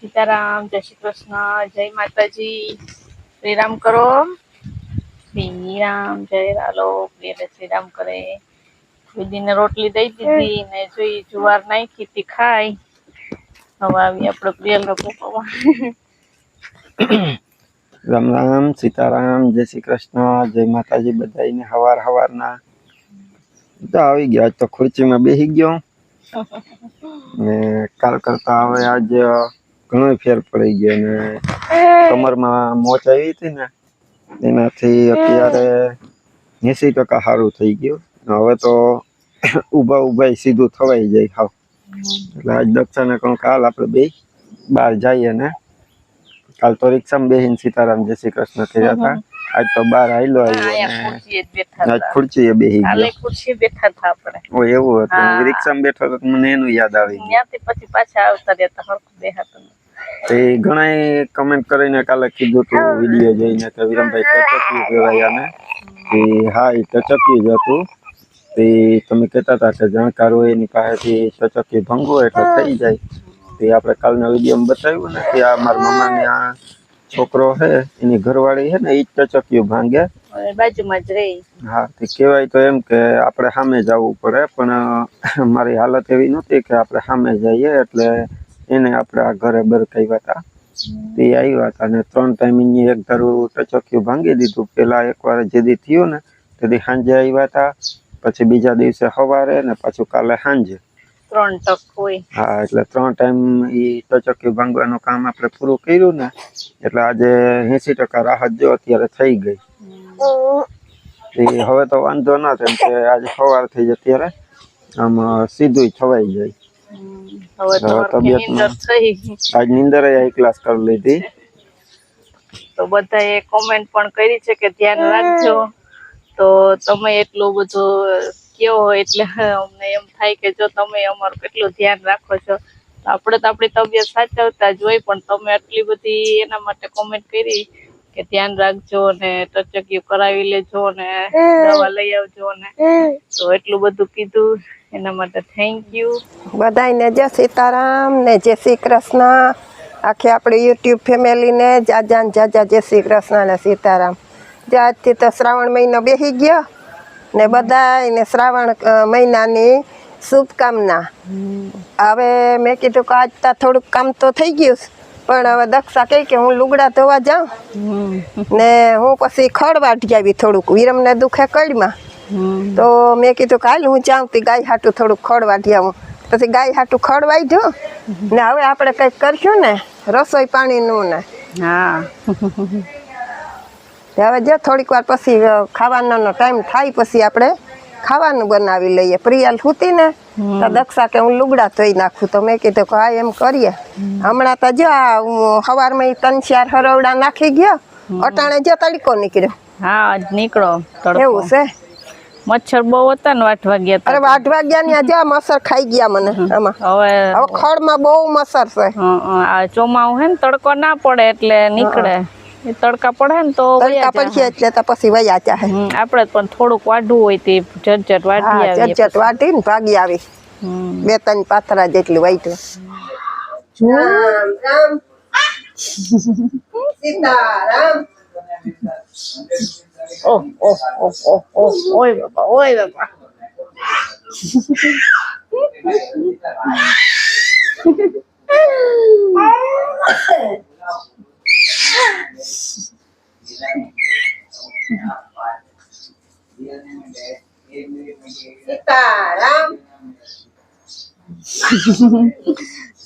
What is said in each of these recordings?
સીતારામ જય શ્રી કૃષ્ણ જય માતાજી. શ્રીરામ કરો. શ્રીરામ જય રાલો પ્રિય શ્રીરામ કરે. વિધિને રોટલી દઈ દીધી ને જોઈ જુવાર નાખી હતી ખાઈ. હવે આવી આપણો પ્રિયલ લોકો પપ્પા રામ રામ સીતારામ, જય શ્રી કૃષ્ણ, જય માતાજી બધાને હવાર હવારના. તો આવી ગયા, આજ તો ખુરચીમાં બેસી ગયો. ને કાલ કરતા હવે આજ ઘણો ફેર પડી ગયો ને કમરમાં મોચ આવી હતી ને, એનાથી અત્યારે એસી ટકા સારું થઈ ગયું. હવે તો ઊભા ઊભા સીધું થવાઈ જાય ખાવ એટલે આજ દક્ષાને કહું કાલ આપણે બે બહાર જઈએ ને. કાલ તો રિક્ષામાં બેહીને સીતારામ જય શ્રી કૃષ્ણ થયા હતા. આજ તો બહાર આયલો આવ્યો ને. આજ ખુરચીએ કાલે ગયો. બેઠા હતા આપણે. ઓ એવું હતું. રિક્ષામાં બેઠો તો મને એનું યાદ આવી ગયું. ત્યાંથી પછી પાછા આવતા રહેતા હરખું દેખાતું તે ઘણા કમેન્ટ કરીને કાલે કીધું હતું વીડિયો જોઈને કે વિરમભાઈ ટચક્યું કહેવાય આને. કે હા એ ટચક્યું જ હતું. તે તમે કહેતા હતા કે જાણકાર એની પાસેથી ટચક્યું ભંગો એટલે થઈ જાય. તે આપણે કાલના વિડીયોમાં બતાવ્યું ને કે આ મારા મામાને આ છોકરો છે એની ઘરવાળી છે ને એ જ ટચક્યું ભાંગે. બાજુમાં જ રહી. હા તે કહેવાય તો એમ કે આપણે સામે જવું પડે પણ મારી હાલત એવી નહોતી કે આપણે સામે જઈએ એટલે એને આપણે આ ઘરે બરકાવ્યા હતા. તે આવ્યા હતા અને ત્રણ ટાઈમ એક ધારું ટચક્યું ભાંગી દીધું. પેલા એકવાર જેદી થયું ને તેથી સાંજે આવ્યા હતા. પછી બીજા દિવસે સવારે ને પાછું કાલે સાંજે. ત્રણ ટક હોય. હા એટલે ત્રણ ટાઈમ એ ટચક્યું ભાંગવાનું કામ આપણે પૂરું કર્યું ને એટલે આજે એંસી ટકા રાહત જો અત્યારે થઈ ગઈ. હવે તો વાંધો ના થાય કે આજે સવાર થઈ જાય ત્યારે આમ સીધું થવાઈ જાય. હવે તો હવે હરખી થઈ. આજ નીંદર એક ક્લાસ કરી લીધી. તો બધાએ કોમેન્ટ પણ કરી છે કે ધ્યાન રાખજો. તો તમે એટલું બધું કયો એટલે અમને એમ થાય કે જો તમે અમારું કેટલું ધ્યાન રાખો છો તો આપણે તો આપણી તબિયત સાચવતા જ હોય પણ તમે આટલી બધી એના માટે કોમેન્ટ કરી કે ધ્યાન રાખજો ને ટચક્યું કરાવી લેજો ને દવા લઈ આવજો ને. તો એટલું બધું કીધું. એના માટે થેન્ક યુ બધાયને જય સીતારામ ને જય શ્રી કૃષ્ણ. આખી આપણી યુટ્યુબ ફેમિલીને જાજા ને જાજા જય શ્રી કૃષ્ણ ને સીતારામ. આજથી તો શ્રાવણ મહિનો બેસી ગયો ને બધાને શ્રાવણ મહિનાની શુભકામના. હવે મેં કીધું કે આજ તો થોડુંક કામ તો થઈ ગયું. પણ હવે દક્ષા કહી કે હું લુગડા ધોવા જાઉં ને હું પછી ખડ વાટી આવી થોડુંક વિરમને દુખે કડમાં. તો મેં કીધું કે હાલ હું જાઉં તી ગાય હાટું થોડુંક ખડ વાટી આવું. પછી ગાય હાટું ખડ વાઢ્યો ને હવે આપણે કંઈક કરશું ને રસોઈ પાણીનું ને. હા. હવે જો થોડીક વાર પછી ખાવાનો ટાઈમ થાય પછી આપણે ખાવાનું બનાવી લઈએ. પ્રિયાલ સૂતી ને તો દક્ષા કે હું લુગડા ધોઈ નાખું. તો મેં કીધું કે હા એમ કરીએ. હમણાં તો જો આ હું સવારમાં ત્રણ ચાર હરવડા નાખી ગયો. અટાણે જો તડકો નીકળ્યો. હા આજ નીકળો એવું છે? મચ્છર બહુ હતા ને વાટવા ગયા અરે આઠ વાગ્યા ગયા ને જો આ મસર ખાઈ ગયા મને આમાં. હવે હવે ખડમાં બહુ મસર છે. ચોમાવું હે ને તડકો ના પડે એટલે નીકળે. એ તડકા પડે ને તો તડકા. પડશે એટલે તો પછી વયા ચાહે હમ, આપણે પણ થોડુંક વાઢવું હોય તે જટજટ વાઢી હા આવીએ ચટ વાટી ને ભાગી આવી. બે ત્રણ પાથરા જેટલી વાઈટું રામ રામ. સીતારામ. ઓહ ઓહ ઓહ ઓહ ઓહ ઓય બાપા ઓય બાપા.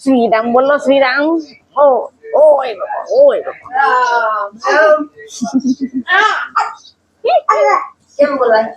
สีดังบนรถสีดัง โอ้โอ้ยโอ้ยบเลยอะ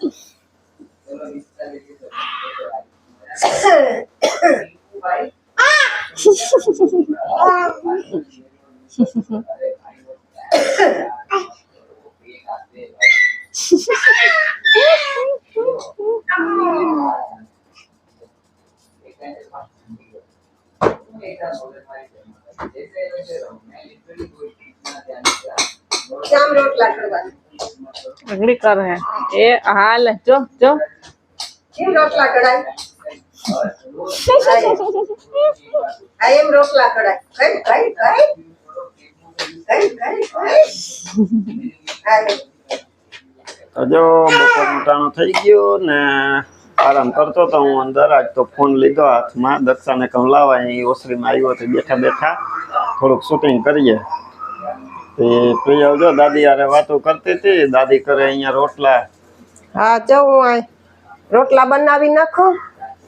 ઘડી કરે એ હાલ જો જો કેમ રોટલા કઢાય આ એમ રોટલા કઢાય કઈ કઈ કઈ કઈ કઈ કઈ હાલે. તો જો બપોરનું ટાણું થઈ ગયું ને આરામ કરતો તો હું અંદર આજ તો ફોન લીધો હાથમાં દક્ષાને કહું લાવા અહીં ઓસરીમાં આવ્યો તો બેઠા બેઠા થોડુંક શૂટિંગ કરીએ તે દાદી આરે વાતો કરતી હતી. દાદી કરે અહીંયા રોટલા. હા, જો હું આ રોટલા બનાવી નાખું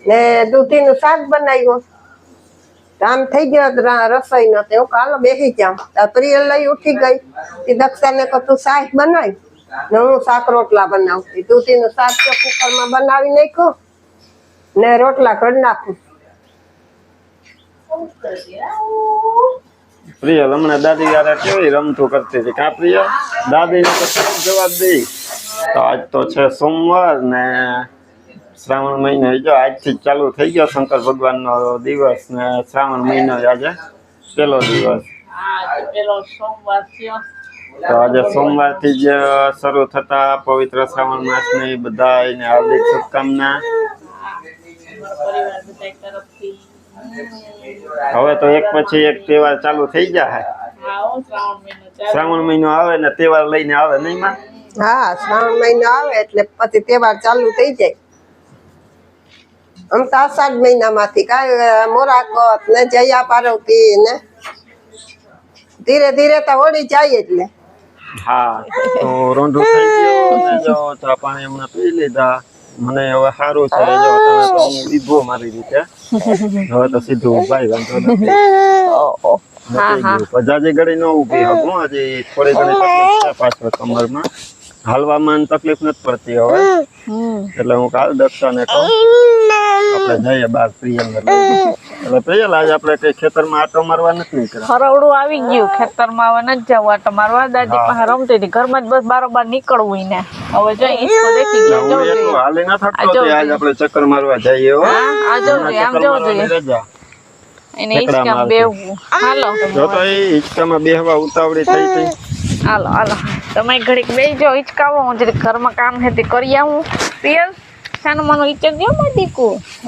ને દૂધીનું શાક બનાવ્યું. આમ થઈ ગયો રસોઈ નો તો કાલો બેસી જાઉં. પ્રિય લઈ ઉઠી ગઈ. એ દક્ષાને કહું, તું શાક બનાવી ને હું શાક રોટલા બનાવું. એ દૂધીનું શાક તો કુકરમાં બનાવી નાખ્યું ને રોટલા કરી નાખું. પ્રિય હમણાં દાદી યારે કેવી રમતું કરતી હતી? કા પ્રિય? દાદીને જવાબ દઈ? તો આજ તો છે સોમવાર ને શ્રાવણ મહિનો જો આજથી ચાલુ થઈ ગયો શંકર ભગવાનનો દિવસ ને શ્રાવણ મહિનો આજે પેલો દિવસ. તો આજે સોમવારથી જ શરૂ થતા પવિત્ર શ્રાવણ માસની બધાને હાર્દિક શુભકામના. બધા હવે તો એક પછી એક તહેવાર ચાલુ થઈ જાય હા. શ્રાવણ મહિનો આવે ને તહેવાર લઈને આવે નહીં માં? હા શ્રાવણ મહિનો આવે એટલે પછી તહેવાર ચાલુ થઈ જાય. આમ તો આષાઢ મહિનામાંથી કાંઈ મોરાકત ને જયા પાર્વતી ને ધીરે ધીરે તો ઓળી જાય એટલે હા તો રોંઢું થઈ ગયું જો ચા પાણી હમણાં પી લીધા. મને હવે સારું છે જો તમે તો હું ઊભો મારી રીતે. હવે તો સીધું ઉભાઈ વાંધો નથી. ઓહો હા હા. પજાજી ઘડી ન ઊભી હકું હજી થોડી ઘણી તકલીફ છે પાછળ કમરમાં. હાલવામાં તકલીફ નથી પડતી હવે. એટલે હું કાલ દક્ષાને કહું. આપણે જઈએ બાર પ્રિયલ એટલે પ્રિયલ આજે આપણે કઈ ખેતરમાં આટો મારવા નથી નીકળ્યા. હરવડું આવી ગયું ખેતરમાં હવે નથી જવું આટો મારવા. દાદી પાસે રમતી હતી ઘરમાં જ બસ બારોબાર નીકળવું ને હવે જો ઈસકો દેખી ગયો. એટલું હાલી ના થતો આજ આપણે ચક્કર મારવા જઈએ હો. આ જો આમ જો જોઈએ. એને ઈસકામ. બેહવું. હાલો. જો તો એ હિંચકામાં બેહવા ઉતાવળી થઈ હતી. હાલો હાલો. તમે ઘડીક બેસી જાઓ હિચકાવો હું જરીક ઘરમાં કામ હતી તે કરી આવું. પિયલ? સાનું માનો ઈચક જો માં દીકુ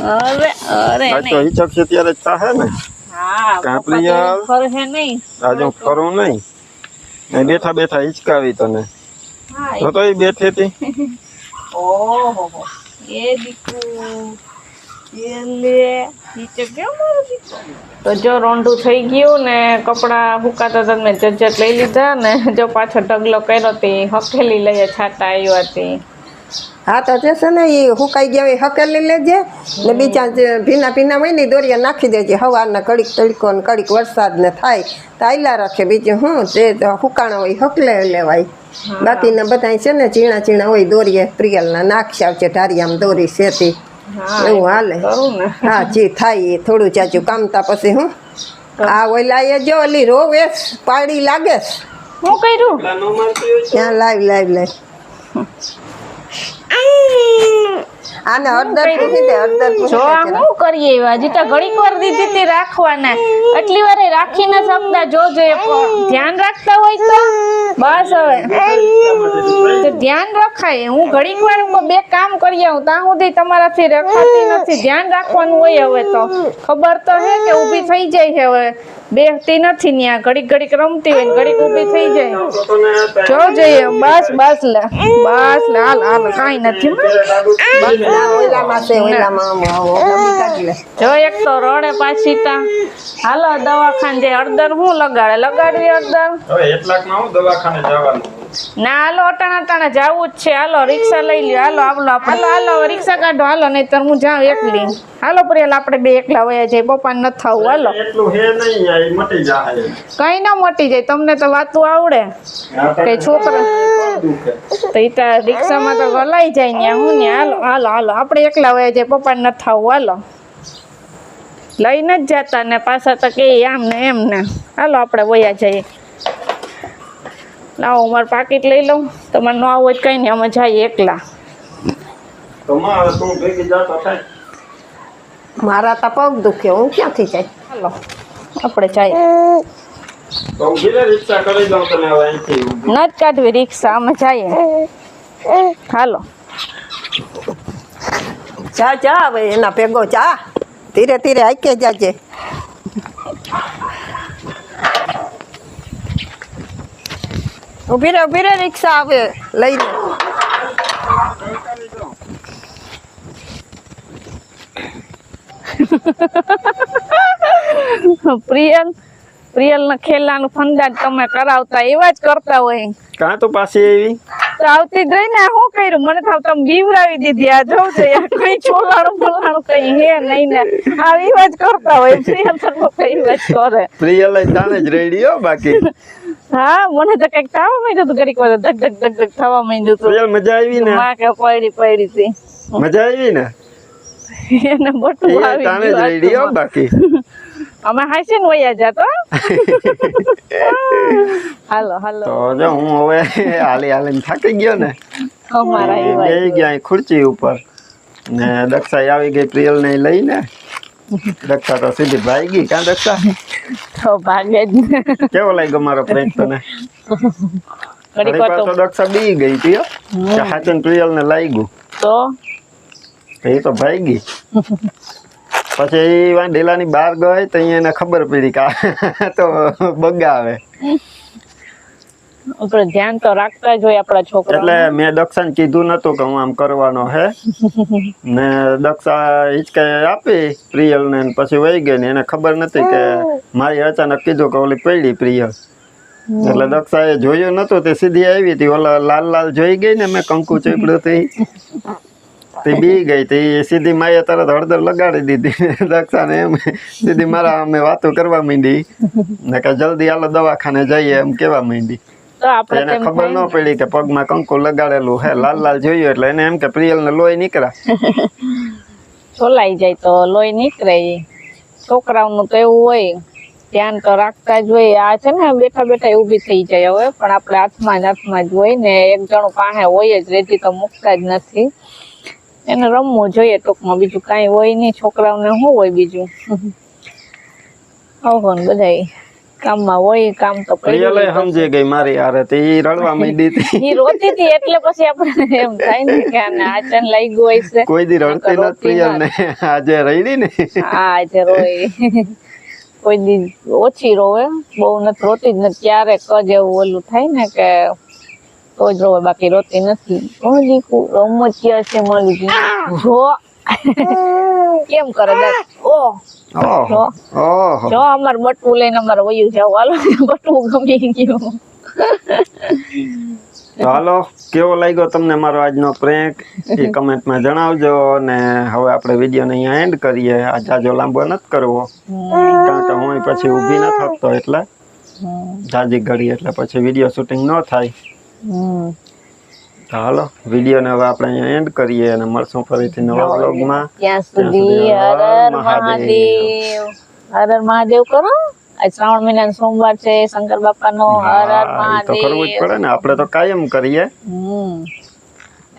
અરે અરે તો ઈચક છે ત્યારે જ થાહે ને. હા યાર. તો ફરહે નહીં. આજે હું ફરું નહીં. ને બેઠા બેઠા હિચકાવી તને. હા તો એ બેઠી હતી. ઓહો એ દીકુ તો જો રોંઢું થઈ ગયું ને કપડાં હુકાતા હતા મેં જજ્જત લઈ લીધા ને જો પાછો ઢગલો કર્યો તે હકેલી લઈએ છાટા આવ્યો હતી હા તો છે ને એ હુકાઈ ગયા હોય હકેલી લેજે ને બીજા જે ભીના ભીના હોય ને દોરિયા નાખી દેજે. હવાના કડીક તડકો ને કડીક વરસાદ ને થાય તો આયલા રાખે. બીજું હું જે હુકાણો હોય હકલે લેવાય. બાકીના બધા છે ને ચીણા ચીણા હોય દોરીએ પ્રિયલના નાખી આવશે ઢારિયામાં દોરી શેતી. હા એવું હાલે. હા જે થાય એ થોડું ચાચું કામતા પછી હું. આ લાવીએ જો ઓલી રોવેશ પાડી લાગે શું કર્યું? ત્યાં લાઈવ લાઈવ લાઈવ. あー આને હળદર પૂછી દે હળદર જો આ શું કરીએ એવા? હજી તો ઘડીક વાર દીધી હતી રાખવાના. એટલી વાર રાખી ન શકતા જોજો એ ધ્યાન રાખતા હોય તો? બસ હવે. તો ધ્યાન રખાય. હું ઘડીક વાર બે કામ કરી આવું. ત્યાં સુધી તમારાથી રખાતી નથી. ધ્યાન રાખવાનું હોય હવે તો. ખબર તો હે કે ઊભી થઈ જાય છે હવે. બેસતી નથી ત્યાં ઘડીક ઘડીક રમતી હોય ઘડીક ઊભી થઈ જાય. જો જોઈએ બસ બસ લે. બસ હાલ હાલ. કાંઈ નથી. જો એક તો રડે પાછી તા. હાલો દવાખાને જે અડદર હું લગાડે? લગાડવી જવાનું. ના હાલો અટાણા અટાણા જવું જ છે. હાલો રિક્ષા લઈ લ્યો. હાલો આવલો હાલો હાલો રિક્ષા કાઢો. હાલો નહીતર હું જાઉં એકલી. હાલો પ્રિયલ આપણે બે એકલા વયા જાય પપ્પા ન થવું હાલો. નહીં કઈ ના મોટી જાય. તમને તો વાતું આવડે. કે છોકરા તો ઈ તો રિક્ષામાં તો ગલાઈ જાય ને હું ને હાલો હાલો હાલો. આપણે એકલા વયા જાય પપ્પા ન થવું હાલો. લઈને જ જતા ને પાછા તો કે આમ ને એમ ને. હાલો આપણે વયા જઈએ. લાવો મારું પાકીટ લઈ લઉં. તમારે ન આવું હોય તો કંઈ નહીં અમે જઈએ એકલા. તો માં હવે તું ભેગી જાતો થાય. મારા તો પગ દુખે હું ક્યાંથી જાય? હાલો આપણે જઈએ. તો ઊભી રહે, રિક્ષા કરી દઉં તને હવે અહીંથી. ઊભી. ન જ કાઢવી રિક્ષા અમે જઈએ. હાલો. જા ચા હવે એના ભેગો ચા. ધીરે ધીરે આઈકે જાજે. ઊભી રે ઊભી રે રિક્ષા આવે લઈને પ્રિયલ પ્રિયલ ના ખેલાનું ફંદાજ તમે કરાવતા એવા જ કરતા હોય. કાં તો પાસે એવી તો આવતી જ રહી ને શું કર્યું? મને થાવ તમે બીવરાવી દીધી. આ જોઉં છે યાર કઈ ચોલાણું બોલાણું કઈ હે નહીં ને. આ એવા કરતા હોય પ્રિયલ તો લોકો એવા જ કરે. પ્રિયલ જાણે જ રેડિયો બાકી. હા મને તો કંઈક થવા માંડ્યું હતું ઘડીક વાર ધક ધક ધક ધક થવા માંડ્યું હતું. પ્રિયલ મજા આવી ને? માં કે પડી પડી હતી. મજા આવી ને? એને બોટું આવી જાણે જ રેડિયો બાકી. અમે હાસી ને વયા જાતો હાલો હાલો. તો જો હું હવે હાલી હાલીને થાકી ગયો ને અમારા બે ગયા ખુરચી ઉપર. ને દક્ષા આવી ગઈ પ્રિયલ ને લઈને. દક્ષા તો સીધી ભાઈ ગઈ કાં દક્ષા? તો ભાગે જ કેવો લાગ્યો મારો પ્રેન્ક તને? દક્ષા બી ગઈ હતી હાચન પ્રિયલ ને લાગ્યું. તો એ તો ભાઈ ગઈ. પછી એ વાંઢેલાની બહાર ગઈ તો એને ખબર પડી કે તો બગાવે. આપણે ધ્યાન તો રાખતા જ હોય આપણા છોકરા એટલે મેં દક્ષાને કીધું નતું કે હું આમ કરવાનો હે. ને દક્ષા હિચકે આપી પ્રિયલ ને પછી વહી ગઈ ને એને ખબર નથી કે મારી અચાનક કીધું કે ઓલી પડી પ્રિયલ. એટલે દક્ષાએ જોયું નતું તે સીધી આવી હતી. ઓલા લાલ લાલ જોઈ ગઈ ને મેં કંકુ ચોપડ્યું તે તે બી ગઈ તે સીધી માએ તરત હળદર લગાડી દીધી. દક્ષાને એમ. સીધી મારા અમે વાતો કરવા માંડી. ને કે જલ્દી આલો દવાખાને જઈએ. એમ કેવા માંડી. એને ખબર ન પડી કે પગમાં કંકુ લગાડેલું હે લાલ લાલ જોયું એટલે એને એમ કે પ્રિયલ ને લોહી નીકળ્યા છોલાઈ જાય તો લોહી નીકળે છોકરાઓનું તો એવું હોય ધ્યાન તો રાખતા જ હોય. આ છે ને બેઠા બેઠા ઊભી થઈ જાય હવે પણ આપણે હાથમાં જ હાથમાં જ હોય ને એક જણું પાસે હોય જ રેતી તો મૂકતા જ નથી. એને રમવું જોઈએ ટૂંકમાં. બીજું કાંઈ હોય નહીં છોકરાઓને શું હોય બીજું? ઓહો ને બધાય. કામમાં હોય કામ તો પ્રિયલે સમજી ગઈ મારી હારે તે ઈ રડવા માંડી હતી. ઈ રોતી હતી એટલે પછી આપણે એમ થાય ને કે આને આચન છે. કોઈ દી રડતી નથી પ્રિયલ ને આજે રડી ને. હા જે રોય કોઈ દી ઓછી રોવે. બહુ નથી રોતી જ નથી ક્યારેક જ એવું ઓલું થાય ને કે તો જ રોવે બાકી રોતી નથી. દીકુ રમતિયા છે ગઈ જો. કેમ કરે દાદ? ઓ. ઓહો ઓહો. જો અમાર લઈને અમારે વયું છે હાલો બટવું ગમી ગયું. હાલો કેવો લાગ્યો તમને મારો આજનો પ્રેન્ક એ કમેન્ટમાં જણાવજો અને હવે આપણે વિડીયોને અહીંયા એન્ડ કરીએ. આ જાજો લાંબો નથી કરવો. કારણ કે હું પછી ઊભી ન થતો એટલે જાજી ઘડી એટલે પછી વીડિયો શૂટિંગ ન થાય. હમ. વીડિયો ને હવે આપણે અહીંયા એન્ડ કરીએ અને મળશું ફરીથી નવા વ્લોગમાં ત્યાં સુધી હર હર મહાદેવ. હર હર મહાદેવ કરો. શ્રાવણ મહિના સોમવાર છે શંકર બાપા નો હર હર મહાદેવ તો કરવું જ પડે ને આપણે તો કાયમ કરીએ. હમ.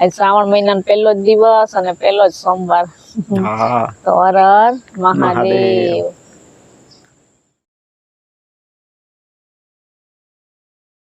શ્રાવણ મહિના પહેલો જ દિવસ અને પહેલો જ સોમવાર. હા. તો હર હર મહાદેવ.